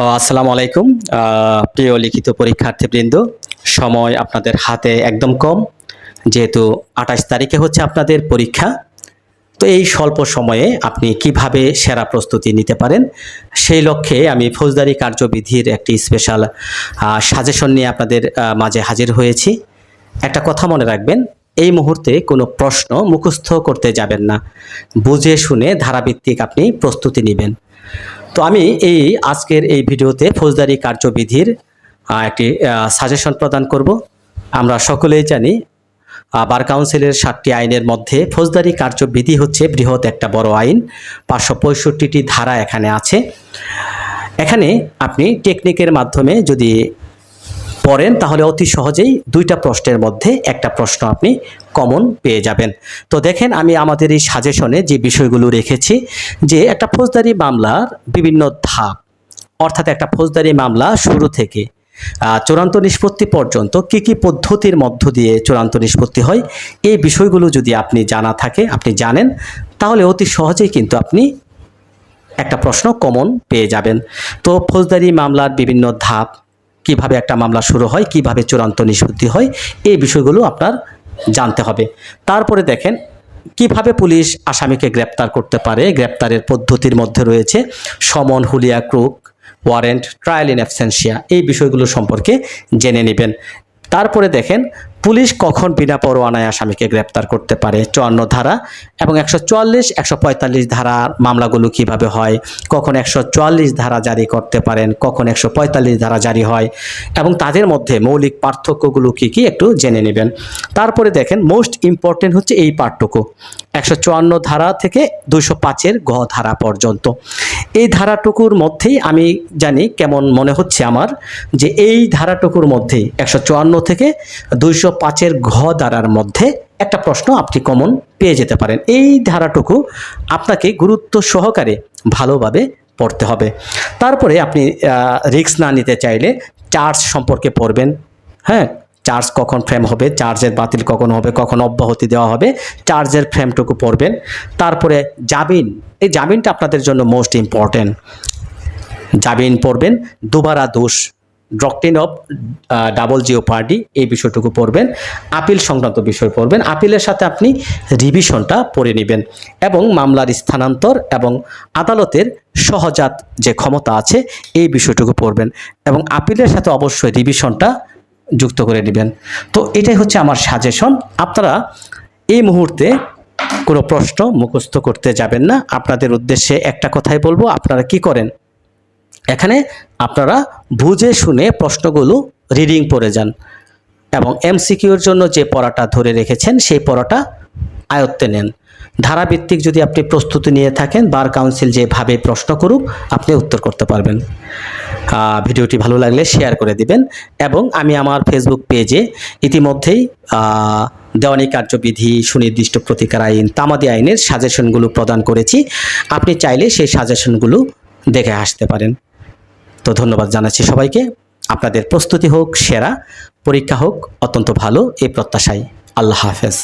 আসসালামু আলাইকুম। প্রিয় লিখিত পরীক্ষার্থীবৃন্দ, সময় আপনাদের হাতে একদম কম, যেহেতু আঠাশ তারিখে হচ্ছে আপনাদের পরীক্ষা। তো এই স্বল্প সময়ে আপনি কীভাবে সেরা প্রস্তুতি নিতে পারেন, সেই লক্ষ্যে আমি ফৌজদারি কার্যবিধির একটি স্পেশাল সাজেশন নিয়ে আপনাদের মাঝে হাজির হয়েছি। একটা কথা মনে রাখবেন, এই মুহূর্তে কোনো প্রশ্ন মুখস্থ করতে যাবেন না। বুঝে শুনে ধারাভিত্তিক আপনি প্রস্তুতি নেবেন। তো আমি এই আজকের এই ভিডিওতে ফৌজদারি কার্যবিধির একটি সাজেশন প্রদান করব। আমরা সকলেই জানি বার কাউন্সিলের সাতটি আইনের মধ্যে ফৌজদারি কার্যবিধি হচ্ছে বৃহৎ একটা বড় আইন, পাঁচশো পঁয়ষট্টিটি ধারা এখানে আছে। এখানে আপনি টেকনিকের মাধ্যমে যদি পড়েন, তাহলে অতি সহজেই দুইটা প্রশ্নের মধ্যে একটা প্রশ্ন আপনি কমন পেয়ে যাবেন। তো দেখেন, আমি আমাদের এই সাজেশনে যে বিষয়গুলো রেখেছি, যে একটা ফৌজদারি মামলার বিভিন্ন ধাপ, অর্থাৎ একটা ফৌজদারি মামলা শুরু থেকে চূড়ান্ত নিষ্পত্তি পর্যন্ত কি কি পদ্ধতির মধ্য দিয়ে চূড়ান্ত নিষ্পত্তি হয়, এই বিষয়গুলো যদি আপনি জানা থাকে, আপনি জানেন, তাহলে অতি সহজেই কিন্তু আপনি একটা প্রশ্ন কমন পেয়ে যাবেন। তো ফৌজদারি মামলার বিভিন্ন ধাপ কীভাবে একটা মামলা শুরু হয়, কীভাবে চূড়ান্ত নিষ্পত্তি হয়, এই বিষয়গুলো আপনার জানতে হবে। তারপরে দেখেন, কীভাবে পুলিশ আসামিকে গ্রেপ্তার করতে পারে, গ্রেপ্তারের পদ্ধতির মধ্যে রয়েছে সমন, হুলিয়া, ক্রুক, ওয়ারেন্ট, ট্রায়াল ইন অ্যাবসেন্সিয়া এই বিষয়গুলো সম্পর্কে জেনে নেবেন। তারপরে দেখেন, পুলিশ কখন বিনা পরোয়ানায় আসামিকে গ্রেপ্তার করতে পারে? চুয়ান্ন ধারা এবং একশো চুয়াল্লিশ, একশো পঁয়তাল্লিশ ধারা মামলাগুলো কীভাবে হয়? কখন একশো চুয়াল্লিশ ধারা জারি করতে পারেন? কখন একশো পঁয়তাল্লিশ ধারা জারি হয়? এবং তাদের মধ্যে মৌলিক পার্থক্যগুলো কি কি একটু জেনে নেবেন। তারপরে দেখেন মোস্ট ইম্পর্টেন্ট হচ্ছে এই পার্থক্য, একশো চুয়ান্ন ধারা থেকে দুশো পাঁচের গ ধারা পর্যন্ত। এই ধারাটুকুর মধ্যেই আমি জানি কেমন মনে হচ্ছে আমার যে এই ধারাটুকুর মধ্যেই একশো চুয়ান্ন থেকে দুইশো পাঁচের ঘ ধারার মধ্যে একটা প্রশ্ন আপনি কমন পেয়ে যেতে পারেন। এই ধারাটুকু আপনাকে গুরুত্ব সহকারে ভালোভাবে পড়তে হবে। তারপরে আপনি রিস্ক না নিতে চাইলে চার্জ সম্পর্কে পড়বেন। হ্যাঁ চার্জ কখন ফ্রেম হবে, চার্জের বাতিল কখন হবে, কখন অব্যাহতি দেওয়া হবে, চার্জের ফ্রেমটুকু পড়বেন। তারপরে জামিন, এই জামিনটা আপনাদের জন্য মোস্ট ইম্পর্টেন্ট জামিন পড়বেন, দুবারা দোষ doctrine of double jeopardy এই বিষয়টুকু পড়বেন আপিল সংক্রান্ত বিষয় পড়বেন আপিলের সাথে আপনি রিভিশনটা পড়ে নেবেন এবং মামলার স্থানান্তর এবং আদালতের সহজাত যে ক্ষমতা আছে, এই বিষয়টুকু পড়বেন এবং আপিলের সাথে অবশ্যই রিভিশনটা যুক্ত করে নেবেন। তো এটাই হচ্ছে আমার সাজেশন আপনারা এই মুহূর্তে কোনো প্রশ্ন মুখস্থ করতে যাবেন না। আপনাদের উদ্দেশ্যে একটা কথাই বলব, আপনারা কি করেন? এখানে আপনারা বুঝে শুনে প্রশ্নগুলো রিডিং পড়ে যান এবং এমসিকিউর জন্য যে পড়াটা ধরে রেখেছেন, সেই পড়াটা আয়ত্তে নেন। ধারাভিত্তিক যদি আপনি প্রস্তুতি নিয়ে থাকেন, বার কাউন্সিল যেভাবে প্রশ্ন করুক, আপনি উত্তর করতে পারবেন। ভিডিওটি ভালো লাগলে শেয়ার করে দিবেন এবং আমি আমার ফেসবুক পেজে ইতিমধ্যেই দেওয়ানি কার্যবিধি, সুনির্দিষ্ট প্রতিকার আইন, তামাদি আইনের সাজেশনগুলো প্রদান করেছি। আপনি চাইলে সেই সাজেশনগুলো দেখে আসতে পারেন। তো ধন্যবাদ জানাচ্ছি সবাইকে। আপনাদের প্রস্তুতি হোক, সেরা, পরীক্ষা হোক, অত্যন্ত ভালো, এই প্রত্যাশায়। আল্লাহ হাফেজ।